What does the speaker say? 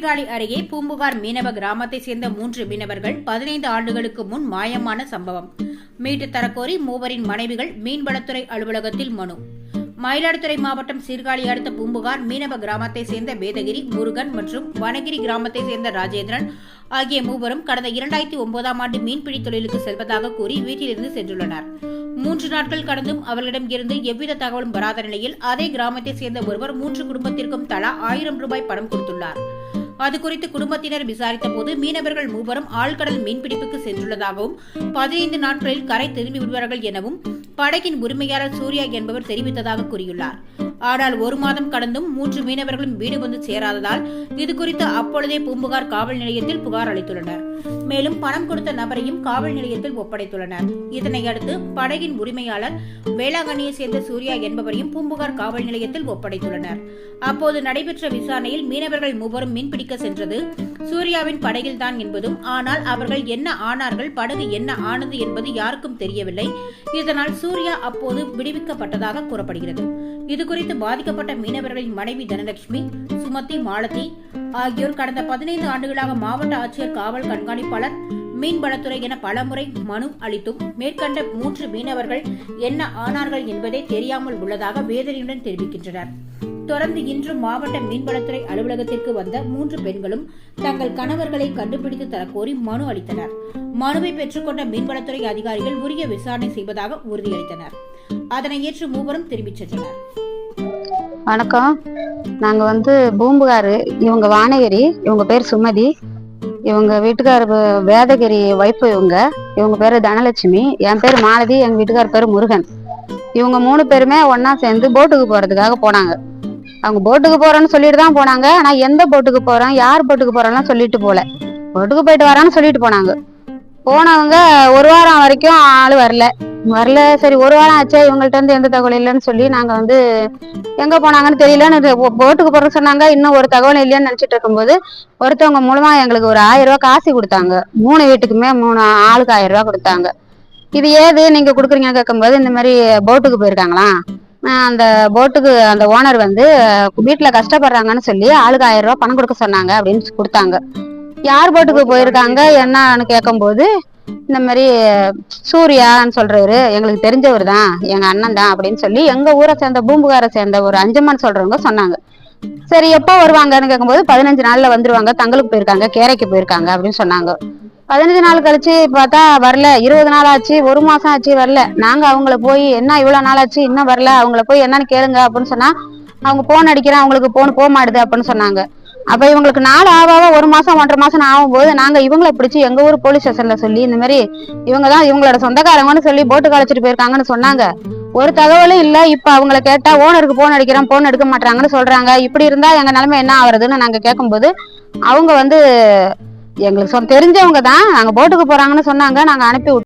சீர்காழி அருகே பூம்புகார் மீனவ கிராமத்தைச் சேர்ந்த மூன்று மீனவர்கள் பதினைந்து ஆண்டுகளுக்கு முன் மாயமான சம்பவம். மீட்டு தரக்கோரி மூவரின் மனைவிகள் மீன்வளத்துறை அலுவலகத்தில் மனு. மயிலாடுதுறை மாவட்டம் சீர்காழி அடுத்த பூம்புகார் மீனவ கிராமத்தைச் சேர்ந்த வேதகிரி முருகன் மற்றும் வனகிரி கிராமத்தைச் சேர்ந்த ராஜேந்திரன் ஆகிய மூவரும் கடந்த இரண்டாயிரத்தி ஒன்பதாம் ஆண்டு மீன்பிடி தொழிலுக்கு செல்வதாக கூறி வீட்டிலிருந்து சென்றுள்ளனர். மூன்று நாட்கள் கடந்தும் அவர்களிடம் இருந்து எவ்வித தகவலும் வராத நிலையில் அதே கிராமத்தைச் சேர்ந்த ஒருவர் மூன்று குடும்பத்திற்கும் தலா ஆயிரம் ரூபாய் பணம் கொடுத்துள்ளார். அது குறித்து குடும்பத்தினர் விசாரித்த போது மீனவர்கள் மூவரும் ஆழ்கடல் மீன்பிடிப்புக்கு சென்றுள்ளதாகவும் பதினைந்து நாட்களில் கரை திரும்பி விடுவார்கள் எனவும் படகின் உரிமையாளர் சூர்யா என்பவர் தெரிவித்ததாக கூறியுள்ளார். ஆனால் ஒரு மாதம் கடந்தும் மூன்று மீனவர்களும் வீடு வந்து சேராததால் இதுகுறித்து அப்பொழுதே பூம்புகார் காவல் நிலையத்தில் புகார் அளித்துள்ளனர். மேலும் பணம் கொடுத்த நபரையும் காவல் நிலையத்தில் ஒப்படைத்துள்ளனர். இதனை அடுத்து படகின் உரிமையாளர் வேளாங்கண்ணியை சேர்ந்த சூர்யா என்பவரையும் பூம்புகார் காவல் நிலையத்தில் ஒப்படைத்துள்ளனர். அப்போது நடைபெற்ற விசாரணையில் மீனவர்கள் மூவரும் மீன்பிடிக்க சென்றது. சூர்யாவின் படகில்தான் என்பதும் ஆனால் அவர்கள் என்ன ஆனார்கள் படகு என்ன ஆனது என்பது யாருக்கும் தெரியவில்லை. இதனால் சூர்யா அப்போது விடுவிக்கப்பட்டதாக கூறப்படுகிறது. இதுகுறித்து பாதிக்கப்பட்ட மீனவர்களின் மனைவி தனலட்சுமி சுமதி மாலதி ஆகியோர் கடந்த பதினைந்து ஆண்டுகளாக மாவட்ட ஆட்சியர் காவல் கண்காணிப்பாளர் மீன்வளத்துறை என பலமுறை மனு அளித்தும் மேற்கண்ட மூன்று மீனவர்கள் என்ன ஆனார்கள் என்பதே தெரியாமல் உள்ளதாக வேதனையுடன் தெரிவிக்கின்றனர். தொடர்ந்து இன்று மாவட்ட மீன்வளத்துறை அலுவலகத்திற்கு வந்த மூன்று பெண்களும் தங்கள் கணவர்களை கண்டுபிடித்து தரக்கோரி மனு அளித்தனர். மனுவை பெற்றுக்கொண்ட மீன்வளத்துறை அதிகாரிகள் உரிய விசாரணை செய்வதாக உறுதியளித்தனர். அதனை ஏற்று மூவரும் திரும்பிச் சென்றனர். வணக்கம். நாங்கள் வந்து பூம்புகாரு. இவங்க வானகிரி. இவங்க பேர் சுமதி. இவங்க வீட்டுக்கார வேதகிரி வைப்பு இவங்க. இவங்க பேர் தனலட்சுமி. என் பேர் மாலதி. எங்கள் வீட்டுக்கார் பேர் முருகன். இவங்க மூணு பேருமே ஒன்றா சேர்ந்து போட்டுக்கு போகிறதுக்காக போனாங்க. அவங்க போட்டுக்கு போறோம்னு சொல்லிட்டு தான் போனாங்க. ஆனா எந்த போட்டுக்கு போறோம் யார் போட்டுக்கு போறோம்லாம் சொல்லிட்டு போல. போட்டுக்கு போயிட்டு வரான்னு சொல்லிட்டு போனாங்க. போனவங்க ஒரு வாரம் வரைக்கும் ஆள் வரல. வரல சரி ஒரு வாரம் ஆச்சே இவங்கள்ட்ட இருந்து எந்த தகவல் இல்லைன்னு சொல்லி நாங்க வந்து எங்க போனாங்கன்னு தெரியலன்னு போட்டுக்கு போறேன்னு சொன்னாங்க. இன்னும் ஒரு தகவல் இல்லையான்னு நினைச்சிட்டு இருக்கும்போது ஒருத்தவங்க மூலமா எங்களுக்கு ஒரு ஆயிரம் ரூபாய் காசு கொடுத்தாங்க. மூணு வீட்டுக்குமே மூணு ஆளுக்கு ஆயிரம் ரூபாய் கொடுத்தாங்க. இது ஏது நீங்க கொடுக்குறீங்கன்னு கேட்கும்போது இந்த மாதிரி போட்டுக்கு போயிருக்காங்களாம் அந்த போட்டுக்கு அந்த ஓனர் வந்து வீட்டுல கஷ்டப்படுறாங்கன்னு சொல்லி ஆளுக்கு ஆயிரம் ரூபாய் பணம் கொடுக்க சொன்னாங்க அப்படின்னு கொடுத்தாங்க. யார் போட்டுக்கு போயிருக்காங்க என்னன்னு கேட்கும்போது இந்த மாதிரி சூர்யான்னு சொல்றவரு எங்களுக்கு தெரிஞ்சவர் தான் எங்க அண்ணன் தான் அப்படின்னு சொல்லி எங்க ஊரை சேர்ந்த பூம்புகாரை சேர்ந்த ஒரு அஞ்சம்மன் சொல்றவங்க சொன்னாங்க. சரி எப்போ வருவாங்கன்னு கேட்கும்போது பதினஞ்சு நாள்ல வந்துருவாங்க தங்களுக்கு போயிருக்காங்க கேரைக்கு போயிருக்காங்க அப்படின்னு சொன்னாங்க. பதினஞ்சு நாள் கழிச்சு பார்த்தா வரல. இருபது நாள் ஆச்சு ஒரு மாசம் ஆச்சு வரல. நாங்க அவங்கள போய் என்ன இவ்வளவு நாள் ஆச்சு? இன்னும் வரல. அவங்கள போய் என்னன்னு கேளுங்க அப்படின்னு சொன்னா அவங்க போன் அடிக்கிறேன் அவங்களுக்கு போன் போக மாட்டுது அப்படின்னு சொன்னாங்க. அப்ப இவங்களுக்கு நாள் ஆவாவ ஒரு மாசம் ஒன்றரை மாசம் ஆகும்போது நாங்க இவங்களை பிடிச்சி எங்க ஊர் போலீஸ் ஸ்டேஷன்ல சொல்லி இந்த மாதிரி இவங்க தான் இவங்களோட சொந்தக்காரங்கன்னு சொல்லி போட்டு கழிச்சிட்டு போயிருக்காங்கன்னு சொன்னாங்க. ஒரு தகவலும் இல்ல. இப்ப அவங்கள கேட்டா ஓனருக்கு போன் அடிக்கிறேன் போன் எடுக்க மாட்டாங்கன்னு சொல்றாங்க. இப்படி இருந்தா எங்க நிலைமை என்ன ஆகுறதுன்னு நாங்க கேட்கும்போது அவங்க வந்து எங்களுக்கு சொ- தெரிஞ்சவங்க தான் நாங்க போட்டுக்கு போறாங்கன்னு சொன்னாங்க. நாங்க அனுப்பி